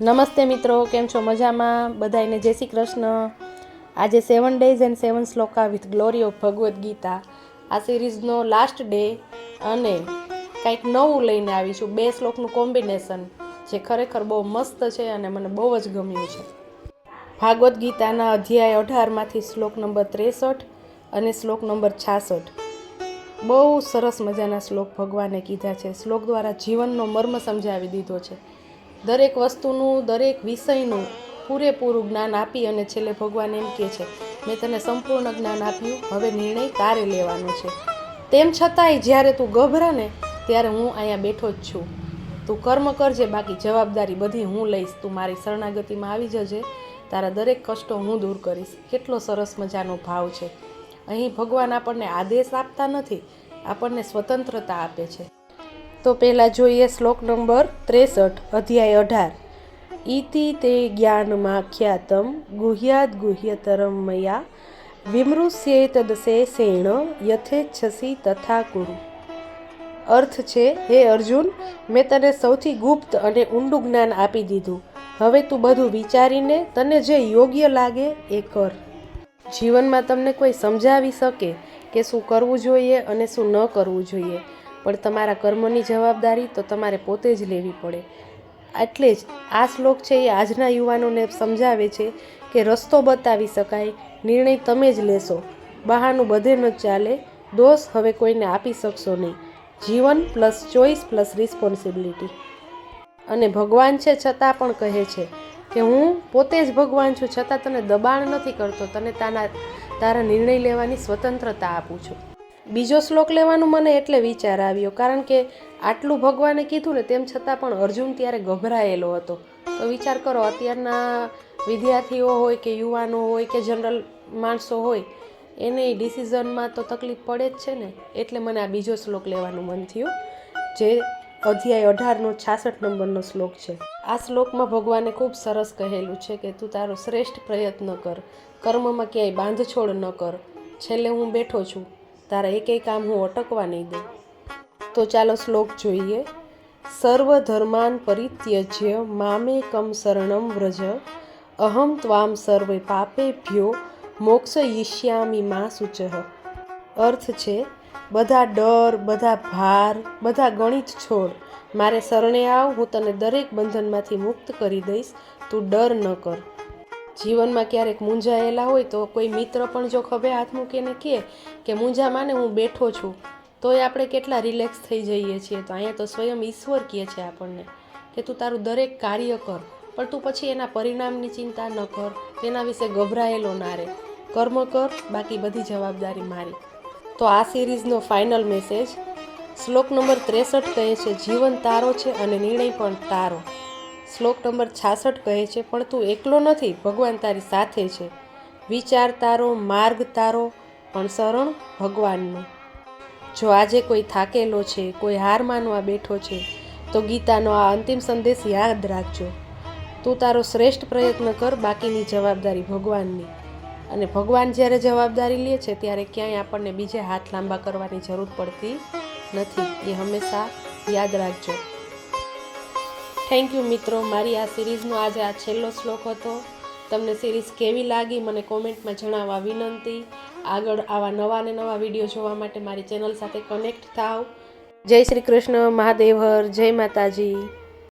નમસ્તે મિત્રો, કેમ છો? મજામાં? બધાને જય શ્રી કૃષ્ણ. આજે seven days and seven shloka with glory of Bhagavad Gita. આ સિરીઝનો લાસ્ટ ડે અને કંઈક નવું લઈને આવીશું બે શ્લોકનું કોમ્બિનેશન જે ખરેખર બહુ મસ્ત છે અને મને બહુ જ ગમ્યું છે. ભાગવદ્ ગીતાના અધ્યાય અઢારમાંથી શ્લોક નંબર ત્રેસઠ અને શ્લોક નંબર છાસઠ. બહુ સરસ મજાના શ્લોક ભગવાને કીધા છે. શ્લોક દ્વારા જીવનનો મર્મ સમજાવી દીધો છે. દરેક વસ્તુનું, દરેક વિષયનું પૂરેપૂરું જ્ઞાન આપી અને છેલ્લે ભગવાન એમ કહે છે, મેં તને સંપૂર્ણ જ્ઞાન આપ્યું, હવે નિર્ણય તારે લેવાનો છે. તેમ છતાંય જ્યારે તું ગભરા ને ત્યારે હું અહીંયા બેઠો જ છું. તું કર્મ કરજે, બાકી જવાબદારી બધી હું લઈશ. તું મારી શરણાગતિમાં આવી જજે. તારા દરેક કષ્ટો હું દૂર કરીશ. કેટલો સરસ મજાનો ભાવ છે. અહીં ભગવાન આપણને આદેશ આપતા નથી, આપણને સ્વતંત્રતા આપે છે. તો પહેલાં જોઈએ શ્લોક નંબર ત્રેસઠ, અધ્યાય અઢાર. ઇતિ તે જ્ઞાનમાખ્યાતમ ગુહ્યાદ ગુહ્યતરમ મયા વિમૃશ્યેતદશેષેણ યથેચ્છસી તથા કુરુ. અર્થ છે, હે અર્જુન, મેં તને સૌથી ગુપ્ત અને ઊંડું જ્ઞાન આપી દીધું. હવે તું બધું વિચારીને તને જે યોગ્ય લાગે એ કર. જીવનમાં તમને કોઈ સમજાવી શકે કે શું કરવું જોઈએ અને શું ન કરવું જોઈએ. પણ તમારા કર્મની જવાબદારી તો તમારે પોતે જ લેવી પડે. એટલે જ આ શ્લોક છે એ આજના યુવાનોને સમજાવે છે કે રસ્તો બતાવી શકાય, નિર્ણય તમે જ લેશો. બહારનું બધે ન ચાલે, દોષ હવે કોઈને આપી શકશો નહીં. જીવન પ્લસ ચોઈસ પ્લસ રિસ્પોન્સિબિલિટી. અને ભગવાન છે છતાં પણ કહે છે કે હું પોતે જ ભગવાન છું, છતાં તને દબાણ નથી કરતો, તને તારા તારા નિર્ણય લેવાની સ્વતંત્રતા આપું છું. બીજો શ્લોક લેવાનું મને એટલે વિચાર આવ્યો, કારણ કે આટલું ભગવાને કીધું ને તેમ છતાં પણ અર્જુન ત્યારે ગભરાયેલો હતો. તો વિચાર કરો, અત્યારના વિદ્યાર્થીઓ હોય કે યુવાનો હોય કે જનરલ માણસો હોય, એને ડિસિઝનમાં તો તકલીફ પડે જ છે ને? એટલે મને આ બીજો શ્લોક લેવાનું મન થયું, જે અધ્યાય અઢારનો છાસઠ નંબરનો શ્લોક છે. આ શ્લોકમાં ભગવાને ખૂબ સરસ કહેલું છે કે, તું તારો શ્રેષ્ઠ પ્રયત્ન કર, કર્મમાં ક્યાંય બાંધછોડ ન કર. છેલ્લે હું બેઠો છું. તારા એકેય કામ હું અટકવા નહીં દઉં. તો ચાલો શ્લોક જોઈએ. સર્વ ધર્માન પરિત્યજ્ય મામેકમ શરણમ વ્રજ. અહમ ત્વામ સર્વે પાપેભ્યો મોક્ષ યિષ્યામી મા સૂચઃ. અર્થ છે, બધા ડર, બધા ભાર, બધા ગણિત છોડ, મારે શરણે આવ, હું તને દરેક બંધનમાંથી મુક્ત કરી દઈશ, તું ડર ન કર. જીવનમાં ક્યારેક મૂંઝાયેલા હોય તો કોઈ મિત્ર પણ જો ખભે હાથ મૂકીને કહે કે મૂંઝામાં માને, હું બેઠો છું. તો એ આપણે કેટલા રિલેક્સ થઈ જઈએ છીએ. તો અહીંયા તો સ્વયં ઈશ્વર કહે છે આપણને કે તું તારું દરેક કાર્ય કર, પણ તું પછી એના પરિણામની ચિંતા ન કર, તેના વિશે ગભરાયેલો ના રહે. કર્મ કર, બાકી બધી જવાબદારી મારી. તો આ સિરીઝનો ફાઇનલ મેસેજ. શ્લોક નંબર ત્રેસઠ કહે છે, જીવન તારો છે અને નિર્ણય પણ તારો. શ્લોક નંબર છાસઠ કહે છે, પણ તું એકલો નથી, ભગવાન તારી સાથે છે. વિચાર તારો, માર્ગ તારો, પણ શરણ ભગવાનનો. જો આજે કોઈ થાકેલો છે, કોઈ હાર માનવા બેઠો છે, તો ગીતાનો આ અંતિમ સંદેશ યાદ રાખજો. તું તારો શ્રેષ્ઠ પ્રયત્ન કર બાકીની જવાબદારી ભગવાનની. અને ભગવાન જ્યારે જવાબદારી લે છે, ત્યારે ક્યાંય આપણને બીજે હાથ લાંબા કરવાની જરૂર પડતી નથી. એ હંમેશા યાદ રાખજો. થેન્ક યુ મિત્રો. મારી આ સિરીઝનો આજે આ છેલ્લો શ્લોક હતો. તમને સિરીઝ કેવી લાગી મને કોમેન્ટમાં જણાવવા વિનંતી. આગળ આવા નવા ને નવા વીડિયો જોવા માટે મારી ચેનલ સાથે કનેક્ટ થાવ. જય શ્રી કૃષ્ણ, મહાદેવ હર, જય માતાજી.